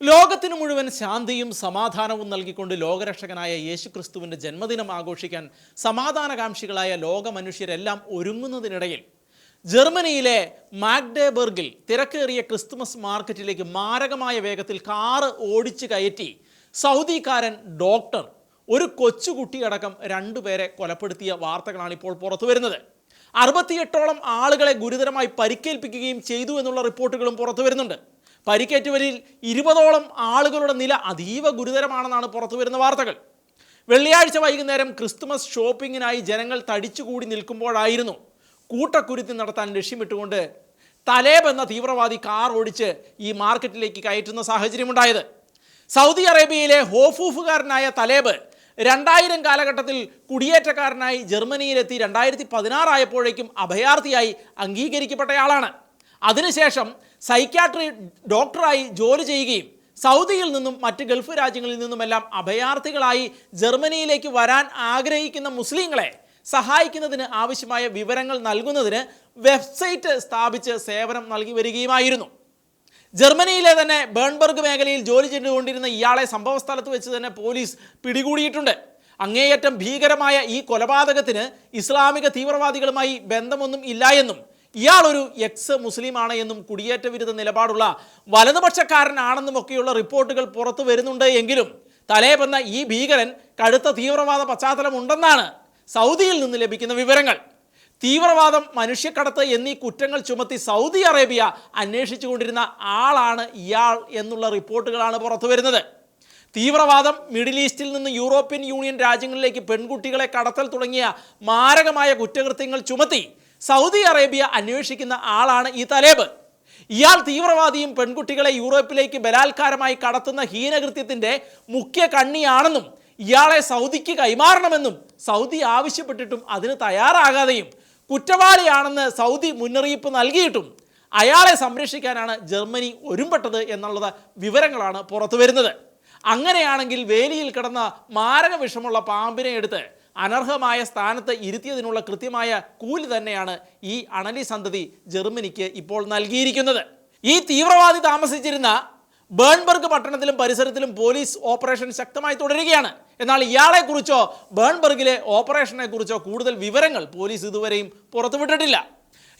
ലോകത്തിന് മുഴുവൻ ശാന്തിയും സമാധാനവും നൽകിക്കൊണ്ട് ലോകരക്ഷകനായ യേശുക്രിസ്തുവിന്റെ ജന്മദിനം ആഘോഷിക്കാൻ സമാധാനകാംക്ഷികളായ ലോകമനുഷ്യരെല്ലാം ഒരുങ്ങുന്നതിനിടയിൽ ജർമ്മനിയിലെ മാഗ്ഡേബർഗിൽ തിരക്കേറിയ ക്രിസ്തുമസ് മാർക്കറ്റിലേക്ക് മാരകമായ വേഗത്തിൽ കാറ് ഓടിച്ചു കയറ്റി സൗദിക്കാരൻ ഡോക്ടർ ഒരു കൊച്ചുകുട്ടിയടക്കം രണ്ടുപേരെ കൊലപ്പെടുത്തിയ വാർത്തകളാണ് ഇപ്പോൾ പുറത്തു വരുന്നത്. അറുപത്തിയെട്ടോളം ആളുകളെ ഗുരുതരമായി പരിക്കേൽപ്പിക്കുകയും ചെയ്തു എന്നുള്ള റിപ്പോർട്ടുകളും പുറത്തു വരുന്നുണ്ട്. പരിക്കേറ്റവരിൽ ഇരുപതോളം ആളുകളുടെ നില അതീവ ഗുരുതരമാണെന്നാണ് പുറത്തു വരുന്ന വാർത്തകൾ. വെള്ളിയാഴ്ച വൈകുന്നേരം ക്രിസ്തുമസ് ഷോപ്പിങ്ങിനായി ജനങ്ങൾ തടിച്ചുകൂടി നിൽക്കുമ്പോഴായിരുന്നു കൂട്ടക്കുരുത്തി നടത്താൻ ലക്ഷ്യമിട്ടുകൊണ്ട് തലേബ് എന്ന തീവ്രവാദി കാർ ഓടിച്ച് ഈ മാർക്കറ്റിലേക്ക് കയറ്റുന്ന സാഹചര്യമുണ്ടായത്. സൗദി അറേബ്യയിലെ ഹോഫൂഫുകാരനായ തലേബ് രണ്ടായിരം കാലഘട്ടത്തിൽ കുടിയേറ്റക്കാരനായി ജർമ്മനിയിലെത്തി രണ്ടായിരത്തി പതിനാറായപ്പോഴേക്കും അഭയാർത്ഥിയായി അംഗീകരിക്കപ്പെട്ടയാളാണ്. അതിനുശേഷം സൈക്യാട്രി ഡോക്ടറായി ജോലി ചെയ്യുകയും സൗദിയിൽ നിന്നും മറ്റ് ഗൾഫ് രാജ്യങ്ങളിൽ നിന്നുമെല്ലാം അഭയാർത്ഥികളായി ജർമ്മനിയിലേക്ക് വരാൻ ആഗ്രഹിക്കുന്ന മുസ്ലിങ്ങളെ സഹായിക്കുന്നതിന് ആവശ്യമായ വിവരങ്ങൾ നൽകുന്നതിന് വെബ്സൈറ്റ് സ്ഥാപിച്ച് സേവനം നൽകി വരികയുമായിരുന്നു. ജർമ്മനിയിലെ തന്നെ ബേൺബർഗ് മേഖലയിൽ ജോലി ചെയ്തുകൊണ്ടിരുന്ന ഇയാളെ സംഭവസ്ഥലത്ത് വെച്ച് തന്നെ പോലീസ് പിടികൂടിയിട്ടുണ്ട്. അങ്ങേയറ്റം ഭീകരമായ ഈ കൊലപാതകത്തിന് ഇസ്ലാമിക തീവ്രവാദികളുമായി ബന്ധമൊന്നും ഇല്ല എന്നും ഇയാൾ ഒരു എക്സ് മുസ്ലിമാണ് എന്നും കുടിയേറ്റ വിരുദ്ധ നിലപാടുള്ള വലതുപക്ഷക്കാരനാണെന്നും ഒക്കെയുള്ള റിപ്പോർട്ടുകൾ പുറത്തു വരുന്നുണ്ട് എങ്കിലും തലേബെന്ന ഈ ഭീകരൻ കടുത്ത തീവ്രവാദ പശ്ചാത്തലമുണ്ടെന്നാണ് സൗദിയിൽ നിന്ന് ലഭിക്കുന്ന വിവരങ്ങൾ. തീവ്രവാദം മനുഷ്യക്കടത്ത് എന്നീ കുറ്റങ്ങൾ ചുമത്തി സൗദി അറേബ്യ അന്വേഷിച്ചുകൊണ്ടിരുന്ന ആളാണ് ഇയാൾ എന്നുള്ള റിപ്പോർട്ടുകളാണ് പുറത്തു വരുന്നത്. തീവ്രവാദം മിഡിൽ ഈസ്റ്റിൽ നിന്ന് യൂറോപ്യൻ യൂണിയൻ രാജ്യങ്ങളിലേക്ക് പെൺകുട്ടികളെ കടത്തൽ തുടങ്ങിയ മാരകമായ കുറ്റകൃത്യങ്ങൾ ചുമത്തി സൗദി അറേബ്യ അന്വേഷിക്കുന്ന ആളാണ് ഈ തലേബ്. ഇയാൾ തീവ്രവാദിയും പെൺകുട്ടികളെ യൂറോപ്പിലേക്ക് ബലാത്കാരമായി കടത്തുന്ന ഹീനകൃത്യത്തിന്റെ മുഖ്യ കണ്ണിയാണെന്നും ഇയാളെ സൗദിക്ക് കൈമാറണമെന്നും സൗദി ആവശ്യപ്പെട്ടിട്ടും അതിന് തയ്യാറാകാതെയും കുറ്റവാളിയാണെന്ന് സൗദി മുന്നറിയിപ്പ് നൽകിയിട്ടും അയാളെ സംരക്ഷിക്കാനാണ് ജർമ്മനി ഒരുമ്പെട്ടത് എന്നുള്ളത് വിവരങ്ങളാണ് പുറത്തു വരുന്നത് അങ്ങനെയാണെങ്കിൽ വേലിയിൽ കിടന്ന മാരക വിഷമുള്ള പാമ്പിനെ എടുത്ത് അനർഹമായ സ്ഥാനത്ത് ഇരുത്തിയതിനുള്ള കൃത്യമായ കൂലി തന്നെയാണ് ഈ അണലി സന്തതി ജർമ്മനിക്ക് ഇപ്പോൾ നൽകിയിരിക്കുന്നത്. ഈ തീവ്രവാദി താമസിച്ചിരുന്ന ബേൺബർഗ് പട്ടണത്തിലും പരിസരത്തിലും പോലീസ് ഓപ്പറേഷൻ ശക്തമായി തുടരുകയാണ്. എന്നാൽ ഇയാളെക്കുറിച്ചോ ബേൺബർഗിലെ ഓപ്പറേഷനെ കുറിച്ചോ കൂടുതൽ വിവരങ്ങൾ പോലീസ് ഇതുവരെയും പുറത്തുവിട്ടിട്ടില്ല.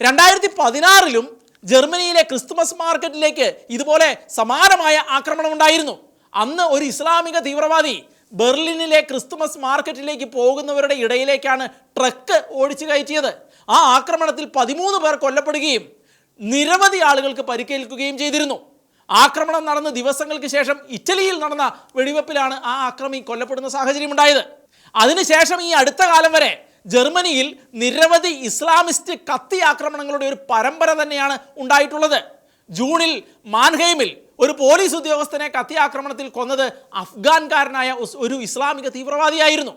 രണ്ടായിരത്തി പതിനാറിലും ജർമ്മനിയിലെ ക്രിസ്തുമസ് മാർക്കറ്റിലേക്ക് ഇതുപോലെ സമാനമായ ആക്രമണം ഉണ്ടായിരുന്നു. അന്ന് ഒരു ഇസ്ലാമിക തീവ്രവാദി ബെർലിനിലെ ക്രിസ്തുമസ് മാർക്കറ്റിലേക്ക് പോകുന്നവരുടെ ഇടയിലേക്കാണ് ട്രക്ക് ഓടിച്ചു കയറ്റിയത്. ആ ആക്രമണത്തിൽ പതിമൂന്ന് പേർ കൊല്ലപ്പെടുകയും നിരവധി ആളുകൾക്ക് പരിക്കേൽക്കുകയും ചെയ്തിരുന്നു. ആക്രമണം നടന്ന ദിവസങ്ങൾക്ക് ശേഷം ഇറ്റലിയിൽ നടന്ന വെടിവെപ്പിലാണ് ആ ആക്രമി കൊല്ലപ്പെടുന്ന സാഹചര്യം ഉണ്ടായത് അതിനുശേഷം ഈ അടുത്ത കാലം വരെ ജർമ്മനിയിൽ നിരവധി ഇസ്ലാമിസ്റ്റ് കത്തി ആക്രമണങ്ങളുടെ ഒരു പരമ്പര തന്നെയാണ് ഉണ്ടായിട്ടുള്ളത്. ജൂണിൽ മാൻഹെയിമിൽ ഒരു പോലീസ് ഉദ്യോഗസ്ഥനെ കത്തി ആക്രമണത്തിൽ കൊന്നത് അഫ്ഗാൻകാരനായ ഒരു ഇസ്ലാമിക തീവ്രവാദിയായിരുന്നു.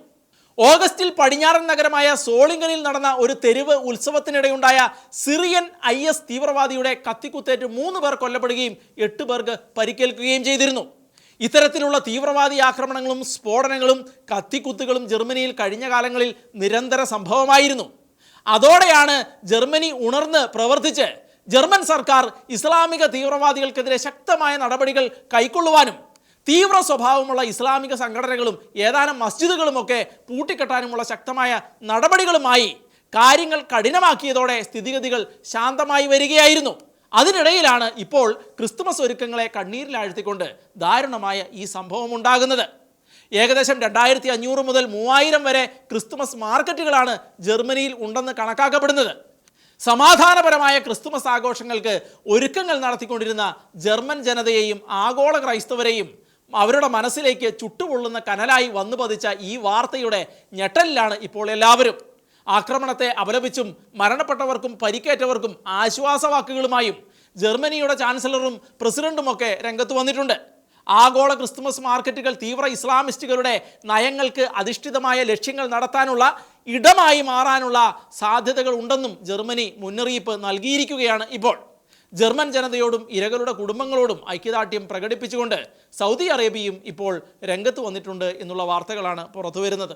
ഓഗസ്റ്റിൽ പടിഞ്ഞാറൻ നഗരമായ സോളിംഗനിൽ നടന്ന ഒരു തെരുവ് ഉത്സവത്തിനിടെയുണ്ടായ സിറിയൻ ഐ എസ് തീവ്രവാദിയുടെ കത്തിക്കുത്തേറ്റ് മൂന്ന് പേർ കൊല്ലപ്പെടുകയും എട്ട് പേർക്ക് പരിക്കേൽക്കുകയും ചെയ്തിരുന്നു. ഇത്തരത്തിലുള്ള തീവ്രവാദി ആക്രമണങ്ങളും സ്ഫോടനങ്ങളും കത്തിക്കുത്തുകളും ജർമ്മനിയിൽ കഴിഞ്ഞ കാലങ്ങളിൽ നിരന്തര സംഭവമായിരുന്നു. അതോടെയാണ് ജർമ്മനി ഉണർന്ന് പ്രവർത്തിച്ച് ജർമ്മൻ സർക്കാർ ഇസ്ലാമിക തീവ്രവാദികൾക്കെതിരെ ശക്തമായ നടപടികൾ കൈക്കൊള്ളുവാനും തീവ്ര സ്വഭാവമുള്ള ഇസ്ലാമിക സംഘടനകളും ഏതാനും മസ്ജിദുകളുമൊക്കെ പൂട്ടിക്കെട്ടാനുമുള്ള ശക്തമായ നടപടികളുമായി കാര്യങ്ങൾ കഠിനമാക്കിയതോടെ സ്ഥിതിഗതികൾ ശാന്തമായി വരികയായിരുന്നു. അതിനിടയിലാണ് ഇപ്പോൾ ക്രിസ്തുമസ് ഒരുക്കങ്ങളെ കണ്ണീരിലാഴ്ത്തിക്കൊണ്ട് ദാരുണമായ ഈ സംഭവം ഉണ്ടാകുന്നത്. ഏകദേശം രണ്ടായിരത്തി അഞ്ഞൂറ് മുതൽ മൂവായിരം വരെ ക്രിസ്തുമസ് മാർക്കറ്റുകളാണ് ജർമ്മനിയിൽ ഉണ്ടെന്ന് കണക്കാക്കപ്പെടുന്നത്. സമാധാനപരമായ ക്രിസ്തുമസ് ആഘോഷങ്ങൾക്ക് ഒരുക്കങ്ങൾ നടത്തിക്കൊണ്ടിരുന്ന ജർമ്മൻ ജനതയെയും ആഗോള ക്രൈസ്തവരെയും അവരുടെ മനസ്സിലേക്ക് ചുട്ടുപൊള്ളുന്ന കനലായി വന്നു പതിച്ച ഈ വാർത്തയുടെ ഞെട്ടലിലാണ് ഇപ്പോൾ എല്ലാവരും. ആക്രമണത്തെ അപലപിച്ചും മരണപ്പെട്ടവർക്കും പരിക്കേറ്റവർക്കും ആശ്വാസവാക്കുകളുമായും ജർമ്മനിയുടെ ചാൻസലറും പ്രസിഡന്റുമൊക്കെ രംഗത്ത് വന്നിട്ടുണ്ട്. ആഗോള ക്രിസ്തുമസ് മാർക്കറ്റുകൾ തീവ്ര ഇസ്ലാമിസ്റ്റുകളുടെ നയങ്ങൾക്ക് അധിഷ്ഠിതമായ ലക്ഷ്യങ്ങൾ നടത്താനുള്ള ഇടമായി മാറാനുള്ള സാധ്യതകൾ ഉണ്ടെന്നും ജർമ്മനി മുന്നറിയിപ്പ് നൽകിയിരിക്കുകയാണ് ഇപ്പോൾ. ജർമ്മൻ ജനതയോടും ഇരകളുടെ കുടുംബങ്ങളോടും ഐക്യദാർഢ്യം പ്രകടിപ്പിച്ചുകൊണ്ട് സൗദി അറേബ്യയും ഇപ്പോൾ രംഗത്ത് വന്നിട്ടുണ്ട് എന്നുള്ള വാർത്തകളാണ് പുറത്തുവരുന്നത്.